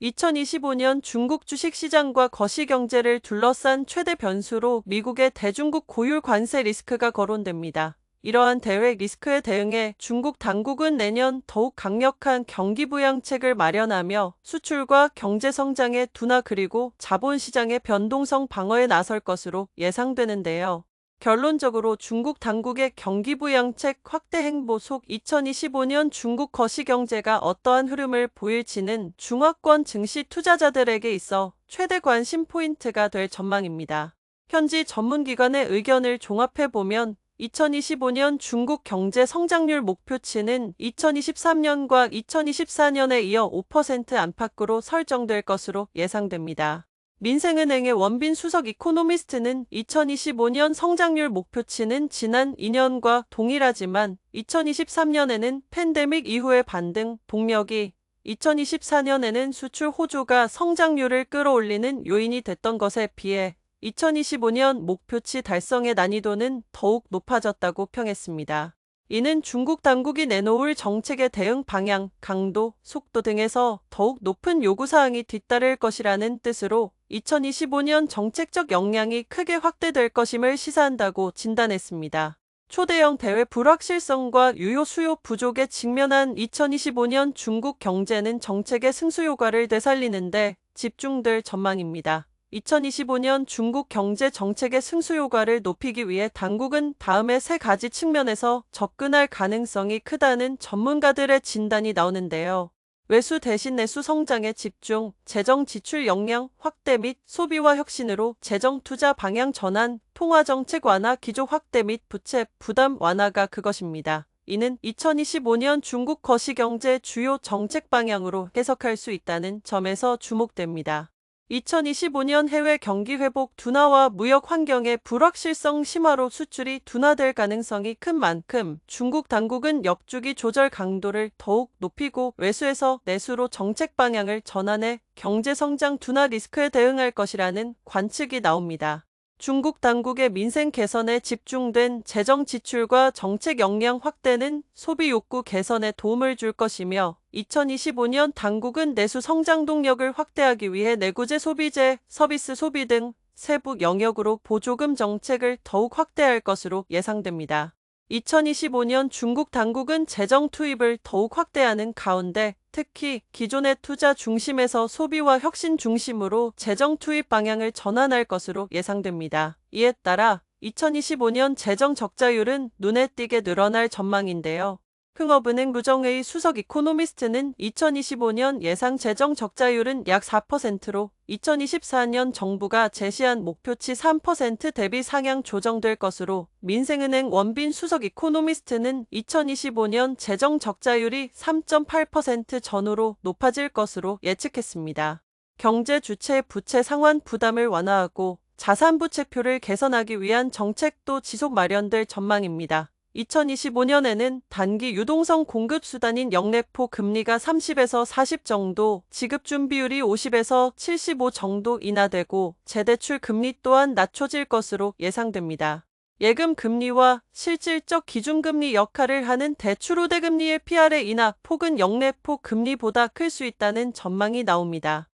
2025년 중국 주식시장과 거시경제를 둘러싼 최대 변수로 미국의 대중국 고율 관세 리스크가 거론됩니다. 이러한 대외 리스크에 대응해 중국 당국은 내년 더욱 강력한 경기 부양책을 마련하며 수출과 경제 성장의 둔화 그리고 자본 시장의 변동성 방어에 나설 것으로 예상되는데요. 결론적으로 중국 당국의 경기 부양책 확대 행보 속 2025년 중국 거시경제가 어떠한 흐름을 보일지는 중화권 증시 투자자들에게 있어 최대 관심 포인트가 될 전망입니다. 현지 전문기관의 의견을 종합해보면 2025년 중국 경제 성장률 목표치는 2023년과 2024년에 이어 5% 안팎으로 설정될 것으로 예상됩니다. 민생은행의 원빈 수석 이코노미스트는 2025년 성장률 목표치는 지난 2년과 동일하지만 2023년에는 팬데믹 이후의 반등, 동력이 2024년에는 수출 호조가 성장률을 끌어올리는 요인이 됐던 것에 비해 2025년 목표치 달성의 난이도는 더욱 높아졌다고 평했습니다. 이는 중국 당국이 내놓을 정책의 대응 방향, 강도, 속도 등에서 더욱 높은 요구사항이 뒤따를 것이라는 뜻으로 2025년 정책적 역량이 크게 확대될 것임을 시사한다고 진단했습니다. 초대형 대외 불확실성과 유효 수요 부족에 직면한 2025년 중국 경제는 정책의 승수 효과를 되살리는데 집중될 전망입니다. 2025년 중국 경제 정책의 승수 효과를 높이기 위해 당국은 다음에 세 가지 측면에서 접근할 가능성이 크다는 전문가들의 진단이 나오는데요. 외수 대신 내수 성장에 집중, 재정 지출 역량 확대 및 소비와 혁신으로 재정 투자 방향 전환, 통화 정책 완화 기조 확대 및 부채 부담 완화가 그것입니다. 이는 2025년 중국 거시경제 주요 정책 방향으로 해석할 수 있다는 점에서 주목됩니다. 2025년 해외 경기 회복 둔화와 무역 환경의 불확실성 심화로 수출이 둔화될 가능성이 큰 만큼 중국 당국은 역주기 조절 강도를 더욱 높이고 외수에서 내수로 정책 방향을 전환해 경제 성장 둔화 리스크에 대응할 것이라는 관측이 나옵니다. 중국 당국의 민생 개선에 집중된 재정 지출과 정책 역량 확대는 소비 욕구 개선에 도움을 줄 것이며 2025년 당국은 내수 성장 동력을 확대하기 위해 내구재 소비재, 서비스 소비 등 세부 영역으로 보조금 정책을 더욱 확대할 것으로 예상됩니다. 2025년 중국 당국은 재정 투입을 더욱 확대하는 가운데 특히 기존의 투자 중심에서 소비와 혁신 중심으로 재정 투입 방향을 전환할 것으로 예상됩니다. 이에 따라 2025년 재정 적자율은 눈에 띄게 늘어날 전망인데요. 흥업은행 부정회의 수석 이코노미스트는 2025년 예상 재정 적자율은 약 4%로 2024년 정부가 제시한 목표치 3% 대비 상향 조정될 것으로 민생은행 원빈 수석 이코노미스트는 2025년 재정 적자율이 3.8% 전후로 높아질 것으로 예측했습니다. 경제 주체 부채 상환 부담을 완화하고 자산 부채표를 개선하기 위한 정책도 지속 마련될 전망입니다. 2025년에는 단기 유동성 공급 수단인 영래포 금리가 30에서 40 정도, 지급 준비율이 50에서 75 정도 인하되고 재대출 금리 또한 낮춰질 것으로 예상됩니다. 예금 금리와 실질적 기준금리 역할을 하는 대출 우대금리의 PR의 인하 폭은 영래포 금리보다 클 수 있다는 전망이 나옵니다.